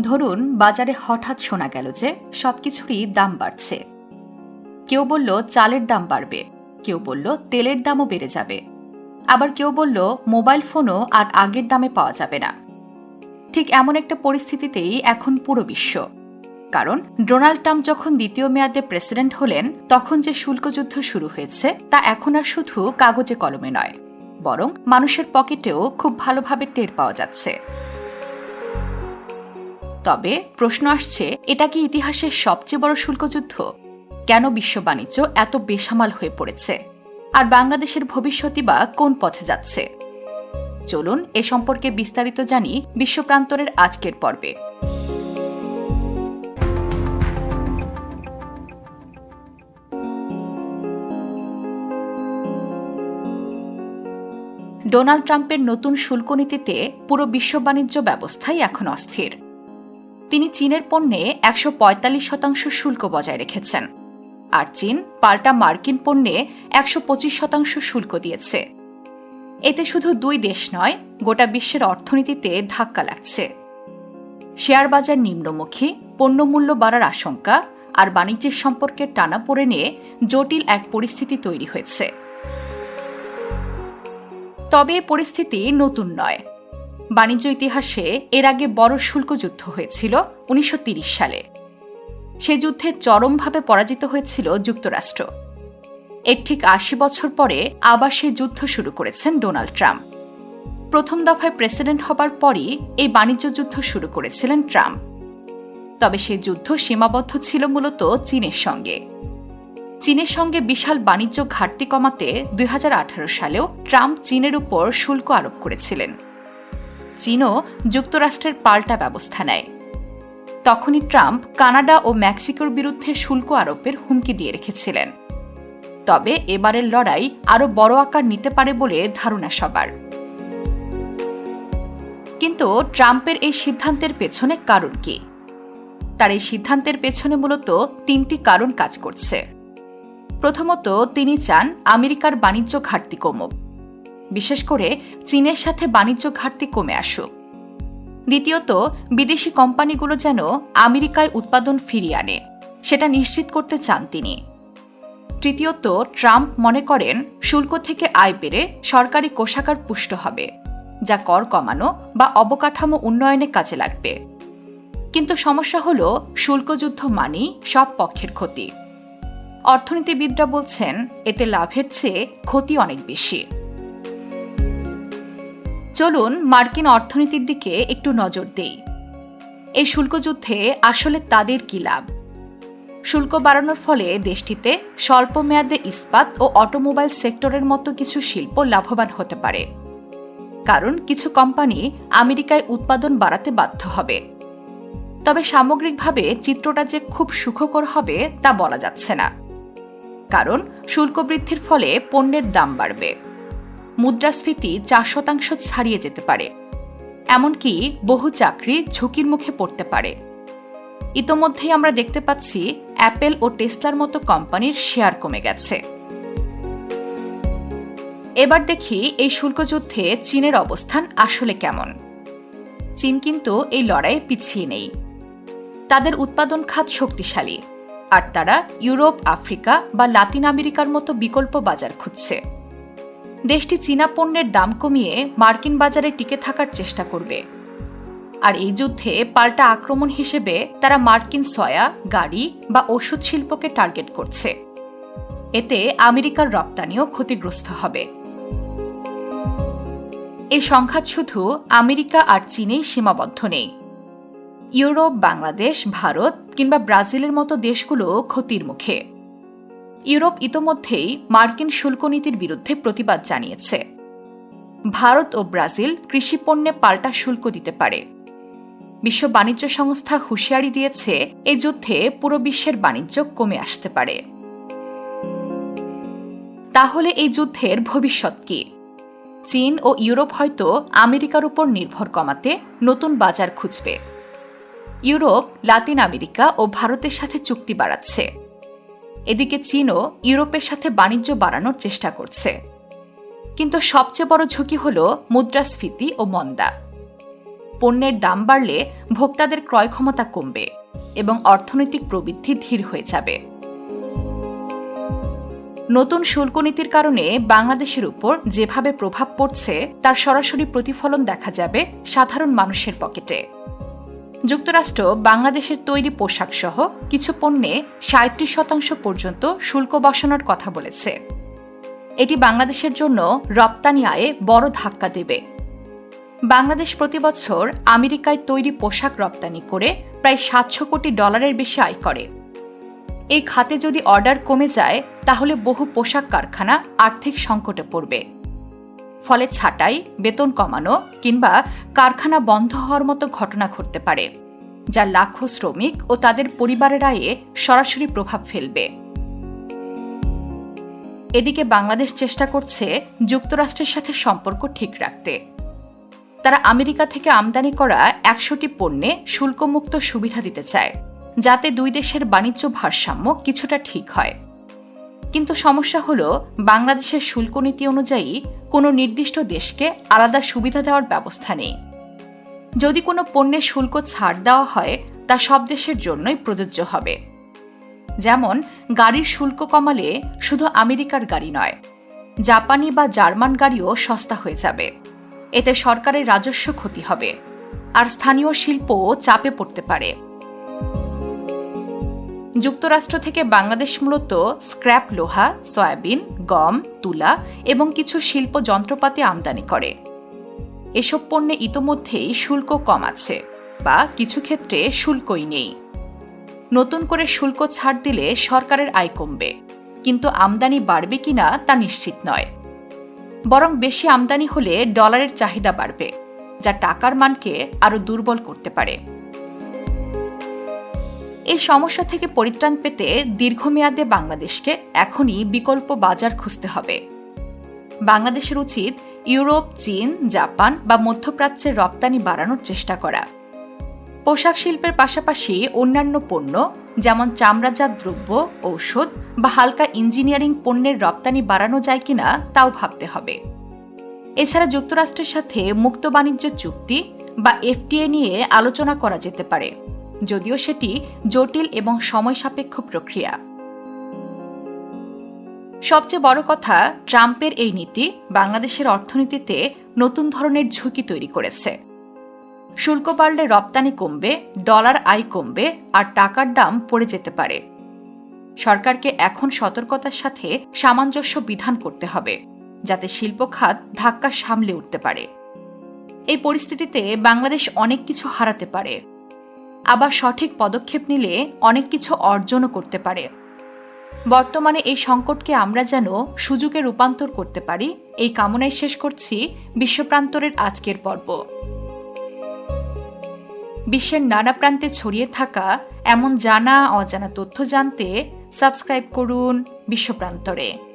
ধরুন, বাজারে হঠাৎ শোনা গেল যে সবকিছুরই দাম বাড়ছে। কেউ বলল, চালের দাম বাড়বে। কেউ বলল, তেলের দামও বেড়ে যাবে। আবার কেউ বলল, মোবাইল ফোনও আর আগের দামে পাওয়া যাবে না। ঠিক এমন একটা পরিস্থিতিতেই এখন পুরো বিশ্ব। কারণ, ডোনাল্ড ট্রাম্প যখন দ্বিতীয় মেয়াদে প্রেসিডেন্ট হলেন, তখন যে শুল্কযুদ্ধ শুরু হয়েছে, তা এখন আর শুধু কাগজে কলমে নয়। বরং মানুষের পকেটেও খুব ভালোভাবে টের পাওয়া যাচ্ছে। তবে প্রশ্ন আসছে, এটা কি ইতিহাসের সবচেয়ে বড় শুল্কযুদ্ধ? কেন বিশ্ব বাণিজ্য এত বেসামাল হয়ে পড়েছে? আর বাংলাদেশের ভবিষ্যৎই বা কোন পথে যাচ্ছে? চলুন এ সম্পর্কে বিস্তারিত জানি বিশ্বপ্রান্তরের আজকের পর্বে। ডোনাল্ড ট্রাম্পের নতুন শুল্ক নীতিতে পুরো বিশ্ব বাণিজ্য ব্যবস্থাই এখন অস্থির। তিনি চীনের পণ্যে একশো পঁয়তাল্লিশ শতাংশ শুল্ক বজায় রেখেছেন। আর চীন পাল্টা মার্কিন পণ্যে একশো পঁচিশ শতাংশ শুল্ক দিয়েছে। এতে শুধু দুই দেশ নয়, গোটা বিশ্বের অর্থনীতিতে ধাক্কা লাগছে। শেয়ার বাজার নিম্নমুখী পণ্যমূল্য বাড়ার আশঙ্কা আর বাণিজ্যের সম্পর্কের টানা পড়ে নিয়ে জটিল এক পরিস্থিতি তৈরি হয়েছে। তবে এ পরিস্থিতি নতুন নয়। বাণিজ্য ইতিহাসে এর আগে বড় শুল্ক যুদ্ধ হয়েছিল উনিশশো সালে। সে যুদ্ধে চরমভাবে পরাজিত হয়েছিল যুক্তরাষ্ট্র। এর ঠিক আশি বছর পরে আবার সে যুদ্ধ শুরু করেছেন ডোনাল্ড ট্রাম্প। প্রথম দফায় প্রেসিডেন্ট হবার পরই এই বাণিজ্য যুদ্ধ শুরু করেছিলেন ট্রাম্প। তবে সে যুদ্ধ সীমাবদ্ধ ছিল মূলত চীনের সঙ্গে। চীনের সঙ্গে বিশাল বাণিজ্য ঘাটতি কমাতে দুই হাজার আঠারো সালেও ট্রাম্প চীনের উপর শুল্ক আরোপ করেছিলেন। চীনও যুক্তরাষ্ট্রের পাল্টা ব্যবস্থা নেয়। তখনই ট্রাম্প কানাডা ও মেক্সিকোর বিরুদ্ধে শুল্ক আরোপের হুমকি দিয়ে রেখেছিলেন। তবে এবারের লড়াই আরও বড় আকার নিতে পারে বলে ধারণা সবার। কিন্তু ট্রাম্পের এই সিদ্ধান্তের পেছনে কারণ কি? তার এই সিদ্ধান্তের পেছনে মূলত তিনটি কারণ কাজ করছে। প্রথমত, তিনি চান আমেরিকার বাণিজ্য ঘাটতি কমুক। বিশেষ করে চীনের সাথে বাণিজ্য ঘাটতি কমে আসুক। দ্বিতীয়ত, বিদেশি কোম্পানিগুলো যেন আমেরিকায় উৎপাদন ফিরিয়ে আনে, সেটা নিশ্চিত করতে চান তিনি। তৃতীয়ত, ট্রাম্প মনে করেন শুল্ক থেকে আয় বেড়ে সরকারি কোষাগার পুষ্ট হবে, যা কর কমানো বা অবকাঠামো উন্নয়নে কাজে লাগবে। কিন্তু সমস্যা হল শুল্কযুদ্ধ মানেই সব পক্ষের ক্ষতি। অর্থনীতিবিদরা বলছেন, এতে লাভের চেয়ে ক্ষতি অনেক বেশি। চলুন মার্কিন অর্থনীতির দিকে একটু নজর দেই। এই শুল্কযুদ্ধে আসলে তাদের কি লাভ? শুল্ক বাড়ানোর ফলে দেশটিতে স্বল্প মেয়াদে ইস্পাত ও অটোমোবাইল সেক্টরের মতো কিছু শিল্প লাভবান হতে পারে। কারণ কিছু কোম্পানি আমেরিকায় উৎপাদন বাড়াতে বাধ্য হবে। তবে সামগ্রিকভাবে চিত্রটা যে খুব সুখকর হবে তা বলা যাচ্ছে না। কারণ শুল্ক বৃদ্ধির ফলে পণ্যের দাম বাড়বে। মুদ্রাস্ফীতি চার শতাংশ ছাড়িয়ে যেতে পারে। এমনকি বহু চাকরি ঝুঁকির মুখে পড়তে পারে। ইতোমধ্যেই আমরা দেখতে পাচ্ছি অ্যাপেল ও টেসলার মতো কোম্পানির শেয়ার কমে গেছে। এবার দেখি এই শুল্কযুদ্ধে চীনের অবস্থান আসলে কেমন। চীন কিন্তু এই লড়াইয়ে পিছিয়ে নেই। তাদের উৎপাদন খাত শক্তিশালী। আর তারা ইউরোপ, আফ্রিকা বা লাতিন আমেরিকার মতো বিকল্প বাজার খুঁজছে। দেশটি চীনা পণ্যের দাম কমিয়ে মার্কিন বাজারে টিকে থাকার চেষ্টা করবে। আর এই যুদ্ধে পাল্টা আক্রমণ হিসেবে তারা মার্কিন সয়া, গাড়ি বা ওষুধ শিল্পকে টার্গেট করছে। এতে আমেরিকার রপ্তানিও ক্ষতিগ্রস্ত হবে। এই সংঘাত শুধু আমেরিকা আর চীনেই সীমাবদ্ধ নেই। ইউরোপ, বাংলাদেশ, ভারত কিংবা ব্রাজিলের মতো দেশগুলো ক্ষতির মুখে। ইউরোপ ইতোমধ্যেই মার্কিন শুল্ক নীতির বিরুদ্ধে প্রতিবাদ জানিয়েছে। ভারত ও ব্রাজিল কৃষি পণ্যে পাল্টা শুল্ক দিতে পারে। বিশ্ব বাণিজ্য সংস্থা হুঁশিয়ারি দিয়েছে এই যুদ্ধে পুরো বিশ্বের বাণিজ্য কমে আসতে পারে। তাহলে এই যুদ্ধের ভবিষ্যৎ কি? চীন ও ইউরোপ হয়তো আমেরিকার উপর নির্ভর কমাতে নতুন বাজার খুঁজবে। ইউরোপ, লাতিন আমেরিকা ও ভারতের সাথে চুক্তি বাড়াচ্ছে। এদিকে চীনও ইউরোপের সাথে বাণিজ্য বাড়ানোর চেষ্টা করছে। কিন্তু সবচেয়ে বড় ঝুঁকি হল মুদ্রাস্ফীতি ও মন্দা। পণ্যের দাম বাড়লে ভোক্তাদের ক্রয় ক্ষমতা কমবে এবং অর্থনৈতিক প্রবৃদ্ধি ধীর হয়ে যাবে। নতুন শুল্ক নীতির কারণে বাংলাদেশের উপর যেভাবে প্রভাব পড়ছে, তার সরাসরি প্রতিফলন দেখা যাবে সাধারণ মানুষের পকেটে। যুক্তরাষ্ট্র বাংলাদেশের তৈরি পোশাক সহ কিছু পণ্যে সাঁত্রিশ শতাংশ পর্যন্ত শুল্ক বসানোর কথা বলেছে। এটি বাংলাদেশের জন্য রপ্তানি আয়ে বড় ধাক্কা দেবে। বাংলাদেশ প্রতি বছর আমেরিকায় তৈরি পোশাক রপ্তানি করে প্রায় সাতশো কোটি ডলারের বেশি আয় করে। এই খাতে যদি অর্ডার কমে যায়, তাহলে বহু পোশাক কারখানা আর্থিক সংকটে পড়বে। ফলে ছাঁটাই, বেতন কমানো কিংবা কারখানা বন্ধ হওয়ার মতো ঘটনা ঘটতে পারে, যা লাখো শ্রমিক ও তাদের পরিবারের আয়ে সরাসরি প্রভাব ফেলবে। এদিকে বাংলাদেশ চেষ্টা করছে যুক্তরাষ্ট্রের সাথে সম্পর্ক ঠিক রাখতে। তারা আমেরিকা থেকে আমদানি করা একশোটি পণ্যে শুল্কমুক্ত সুবিধা দিতে চায়, যাতে দুই দেশের বাণিজ্য ভারসাম্য কিছুটা ঠিক হয়। কিন্তু সমস্যা হলো, বাংলাদেশের শুল্ক নীতি অনুযায়ী কোনো নির্দিষ্ট দেশকে আলাদা সুবিধা দেওয়ার ব্যবস্থা নেই। যদি কোনো পণ্যের শুল্ক ছাড় দেওয়া হয়, তা সব দেশের জন্যই প্রযোজ্য হবে। যেমন, গাড়ির শুল্ক কমালে শুধু আমেরিকার গাড়ি নয়, জাপানি বা জার্মান গাড়িও সস্তা হয়ে যাবে। এতে সরকারের রাজস্ব ক্ষতি হবে, আর স্থানীয় শিল্পও চাপে পড়তে পারে। যুক্তরাষ্ট্র থেকে বাংলাদেশ মূলত স্ক্র্যাপ লোহা, সয়াবিন, গম, তুলা এবং কিছু শিল্প যন্ত্রপাতি আমদানি করে। এসব পণ্যে ইতোমধ্যেই শুল্ক কম আছে বা কিছু ক্ষেত্রে শুল্কই নেই। নতুন করে শুল্ক ছাড় দিলে সরকারের আয় কমবে, কিন্তু আমদানি বাড়বে কিনা তা নিশ্চিত নয়। বরং বেশি আমদানি হলে ডলারের চাহিদা বাড়বে, যা টাকার মানকে আরও দুর্বল করতে পারে। এই সমস্যা থেকে পরিত্রাণ পেতে দীর্ঘমেয়াদে বাংলাদেশকে এখনই বিকল্প বাজার খুঁজতে হবে। বাংলাদেশের উচিত ইউরোপ, চীন, জাপান বা মধ্যপ্রাচ্যের রপ্তানি বাড়ানোর চেষ্টা করা। পোশাক শিল্পের পাশাপাশি অন্যান্য পণ্য, যেমন চামড়াজাত দ্রব্য, ঔষধ বা হালকা ইঞ্জিনিয়ারিং পণ্যের রপ্তানি বাড়ানো যায় কিনা তাও ভাবতে হবে। এছাড়া যুক্তরাষ্ট্রের সাথে মুক্ত বাণিজ্য চুক্তি বা এফটিএ নিয়ে আলোচনা করা যেতে পারে। যদিও সেটি জটিল এবং সময় সাপেক্ষ প্রক্রিয়া। সবচেয়ে বড় কথা, ট্রাম্পের এই নীতি বাংলাদেশের অর্থনীতিতে নতুন ধরনের ঝুঁকি তৈরি করেছে। শুল্ক বাড়লে রপ্তানি কমবে, ডলার আয় কমবে আর টাকার দাম পড়ে যেতে পারে। সরকারকে এখন সতর্কতার সাথে সামঞ্জস্য বিধান করতে হবে, যাতে শিল্প খাত ধাক্কা সামলে উঠতে পারে। এই পরিস্থিতিতে বাংলাদেশ অনেক কিছু হারাতে পারে। আবার সঠিক পদক্ষেপ নিলে অনেক কিছু অর্জনও করতে পারে। বর্তমানে এই সংকটকে আমরা যেন সুযোগে রূপান্তর করতে পারি, এই কামনায় শেষ করছি বিশ্বপ্রান্তরের আজকের পর্ব। বিশ্বের নানা প্রান্তে ছড়িয়ে থাকা এমন জানা অজানা তথ্য জানতে সাবস্ক্রাইব করুন বিশ্বপ্রান্তরে।